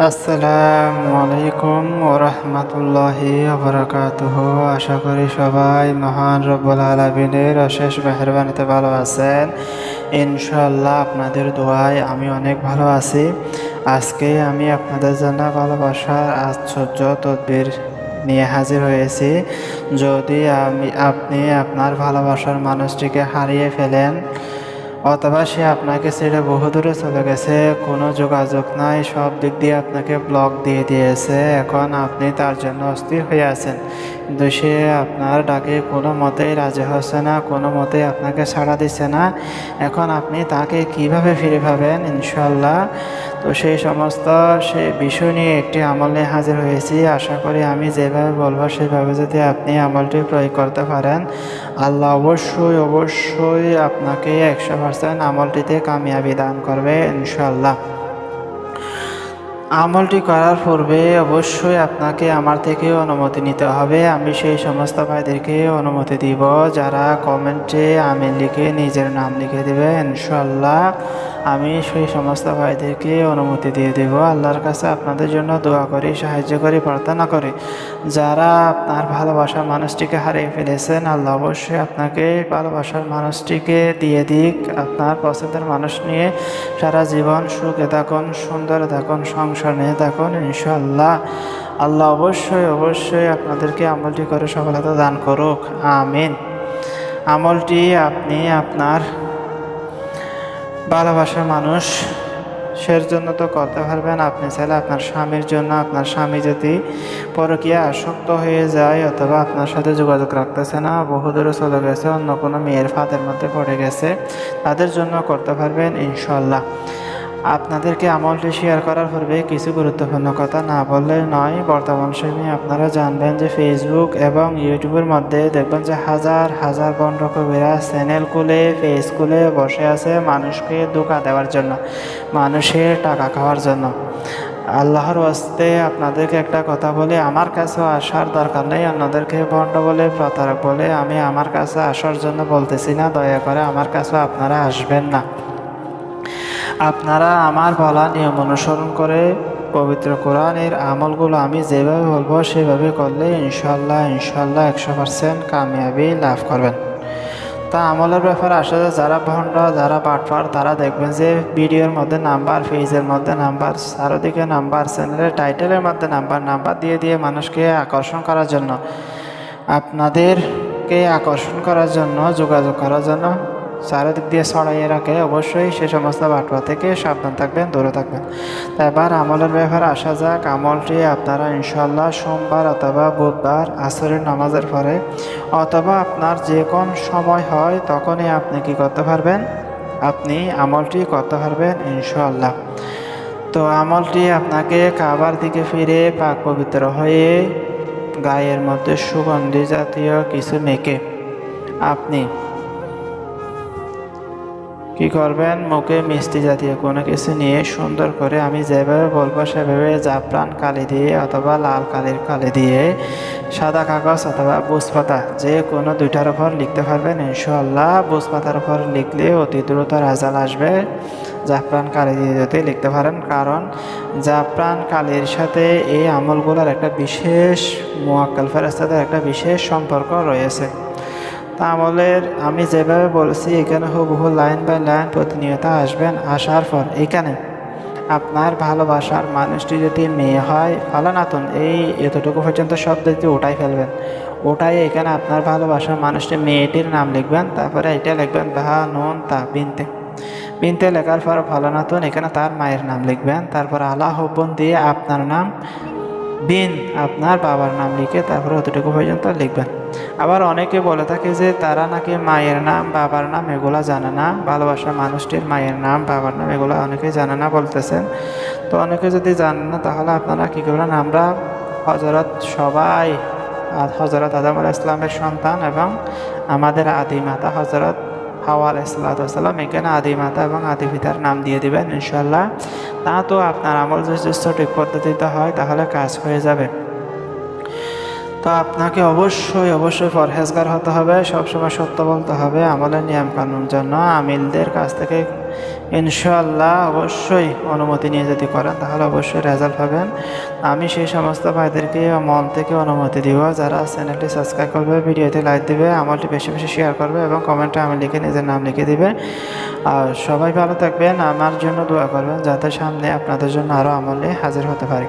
আসসালামু আলাইকুম ওরহমতুল্লাহি আবরাকাতুহ আশা করি সবাই মহান রব্বুল আলমিনের অশেষ মেহরবানিতে ভালো আছেন। ইনশাল্লাহ আপনাদের দোয়ায় আমি অনেক ভালো আছি। আজকে আমি আপনাদের জন্য ভালোবাসার আশ্চর্য তদ্বির নিয়ে হাজির হয়েছি। যদি আমি, আপনি আপনার ভালোবাসার মানুষটিকে হারিয়ে ফেলেন অথবা সে আপনাকে ছেড়ে বহুদূরে চলে গেছে, কোনো যোগাযোগ নাই, সব দিক দিয়ে আপনাকে ব্লক দিয়ে দিয়েছে। এখন আপনি তার জন্য অস্থির হয়ে আছেন। সে আপনার ডাকে কোনো মতেই রাজি হচ্ছে না, কোনো মতেই আপনাকে ছাড়া দিচ্ছে না। এখন আপনি তাকে কীভাবে ফিরে পাবেন? ইনশাল্লাহ তো সেই সমস্ত সে বিষয় নিয়ে একটি আমল হাজির হয়েছি। আশা করি আমি যেভাবে বলব, সেভাবে যদি আপনি আমলটি প্রয়োগ করতে পারেন, আল্লাহ অবশ্যই অবশ্যই আপনাকে একশো পার্সেন্ট আমলটিতে কামিয়াবি দান করবে ইনশাল্লাহ আমলটি করার পূর্বে অবশ্যই আপনাকে আমার থেকে অনুমতি নিতে হবে। আমি সেই সমস্ত ভাইদেরকে অনুমতি দিব যারা কমেন্টে আমি লিখে নিজের নাম লিখে দেবে ইনশাল্লাহ আমি সেই সমস্ত ভাইদেরকে অনুমতি দিয়ে দেব। আল্লাহর কাছে আপনাদের জন্য দোয়া করি, সাহায্য করি, প্রার্থনা করি। যারা আপনার ভালোবাসার মানুষটিকে হারিয়ে ফেলেছেন, আল্লাহ অবশ্যই আপনাকে ভালোবাসার মানুষটিকে দিয়ে দিক। আপনার পছন্দের মানুষ নিয়ে সারা জীবন সুখে থাকুন, সুন্দর থাকুন, সংসার নিয়ে থাকুন ইনশাল্লাহ আল্লাহ অবশ্যই অবশ্যই আপনাদেরকে আমলটি করে সফলতা দান করুক। আমিন। আমলটি আপনি আপনার ভালোবাসার মানুষ, সের জন্য তো করতে পারবেন। আপনি চাইলে আপনার স্বামীর জন্য, আপনার স্বামী যদি পরকীয়া আসক্ত হয়ে যায় অথবা আপনার সাথে যোগাযোগ রাখতেছে না, বহু দূরে চলে গেছে, অন্য কোনো মেয়ের ফাঁদের মধ্যে পড়ে গেছে, তাদের জন্য করতে পারবেন ইনশাল্লাহ আপনাদেরকে আমলটি শেয়ার করার পূর্বে কিছু গুরুত্বপূর্ণ কথা না বললে নয়। বর্তমান সময়ে আপনারা জানবেন যে ফেসবুক এবং ইউটিউবের মধ্যে দেখবেন যে হাজার হাজার বন রকমেরা চ্যানেল খুলে ফেস খুলে বসে আছে মানুষকে ধোকা দেওয়ার জন্য, মানুষের টাকা খাওয়ার জন্য। আল্লাহর ওয়াস্তে আপনাদেরকে একটা কথা বলে, আমার কাছেও আসার দরকার নেই। অন্যদেরকে ভণ্ড বলে, প্রতারক বলে আমি আমার কাছে আসার জন্য বলতেছি না। দয়া করে আমার কাছেও আপনারা আসবেন না। আপনারা আমার বলা নিয়ম অনুসরণ করে পবিত্র কোরআনের আমলগুলো আমি যেভাবে বলব সেভাবে করলে ইনশাল্লাহ ইনশাল্লাহ একশো পার্সেন্ট কামিয়াবি লাভ করবেন। তা আমলের ব্যাপারে আসলে যারা ভণ্ড, যারা পাটফার তারা দেখবেন যে ভিডিওর মধ্যে নাম্বার, পেজের মধ্যে নাম্বার, চারোদিকে নাম্বার, চ্যানেলের টাইটেলের মধ্যে নাম্বার নাম্বার দিয়ে দিয়ে মানুষকে আকর্ষণ করার জন্য, আপনাদেরকে আকর্ষণ করার জন্য, যোগাযোগ করার জন্য চারিদিক দিয়ে ছড়াইয়ে রাখে। অবশ্যই সে সমস্ত বাটুয়া থেকে সাবধান থাকবেন, দূরে থাকবেন। এবার আমলের ব্যাপারে আসা যাক। আমলটি আপনারা ইনশাল্লাহ সোমবার অথবা বুধবার আসরের নামাজের পরে অথবা আপনার যে কোন সময় হয় তখনই আপনি কি করতে পারবেন? আপনি আমলটি করতে পারবেন ইনশাল্লাহ তো আমলটি আপনাকে কাবার দিকে ফিরে পাক পবিত্র হয়ে গায়ের মধ্যে সুগন্ধি জাতীয় কিছু মেখে আপনি কি করবেন? মুখে মিষ্টি জাতীয় কোনো কিছু নিয়ে সুন্দর করে আমি যেভাবে বলব সেভাবে জাফরান কালি দিয়ে অথবা লাল কালির কালি দিয়ে, সাদা কাগজ অথবা বুস পাতা যে কোনো দুইটার উপর লিখতে পারবেন। ইনশাল্লাহ বুস পাতার উপর লিখলে অতি দ্রুত রাজাল আসবে। জাফরান কালি দিয়ে লিখতে পারেন, কারণ জাফরান কালির সাথে এই আমলগুলোর একটা বিশেষ মোয়াক্কাল ফেরাস্তাদের একটা বিশেষ সম্পর্ক রয়েছে। তা আমলের আমি যেভাবে বলছি, এখানে হুবহু লাইন বাই লাইন প্রতিনিয়ত আসবেন আসার পর। এখানে আপনার ভালোবাসার মানুষটি যদি মেয়ে হয়, ফালানাতন, এই এতটুকু পর্যন্ত শব্দ যদি ওটাই ফেলবেন। ওটাই এখানে আপনার ভালোবাসার মানুষটি মেয়েটির নাম লিখবেন, তারপরে এটা লিখবেন ভা নুন তা বিনতে। বিনতে লেখার পর ফালানাতন, এখানে তার মায়ের নাম লিখবেন, তারপর আল্লাহ হব্বন দিয়ে আপনার নাম বিন, আপনার বাবার নাম লিখে তারপরে অতটুকু পর্যন্ত লিখবেন। আবার অনেকে বলে থাকে যে তারা নাকি মায়ের নাম, বাবার নাম এগুলা জানে না। ভালোবাসার মানুষটির মায়ের নাম, বাবার নাম এগুলো অনেকে জানে না বলতেছেন। তো অনেকে যদি জানেন না, তাহলে আপনারা কী করবেন? আমরা হজরত সবাই হজরত আদম আল ইসলামের সন্তান এবং আমাদের আদি মাতা হজরত হাওয়া আলাইসাল্লাম এখানে আদি মাতা এবং আদি পিতার নাম দিয়ে দিবেন ইনশাল্লাহ তা তো আপনার আমল যদি সঠিক পদ্ধতিতে হয়, তাহলে কাজ হয়ে যাবে। তো আপনাকে অবশ্যই অবশ্যই পরহেজগার হতে হবে, সবসময় সত্য বলতে হবে, আমলের নিয়ম কানুন জন্য আমিলদের কাছ থেকে ইনশাল্লাহ অবশ্যই অনুমতি নিয়ে যদি করেন, তাহলে অবশ্যই রেজাল্ট পাবেন। আমি সেই সমস্ত ভাইদেরকে মন থেকে অনুমতি দিব, যারা চ্যানেলটি সাবস্ক্রাইব করবে, ভিডিওতে লাইক দিবে, আমলটি বেশি বেশি শেয়ার করবে এবং কমেন্টে আমি লিখে নিজের নাম লিখে দিবে। আর সবাই ভালো থাকবেন, আমার জন্য দোয়া করবেন, যাতে সামনে আপনাদের জন্য আরও আমলে হাজির হতে পারি।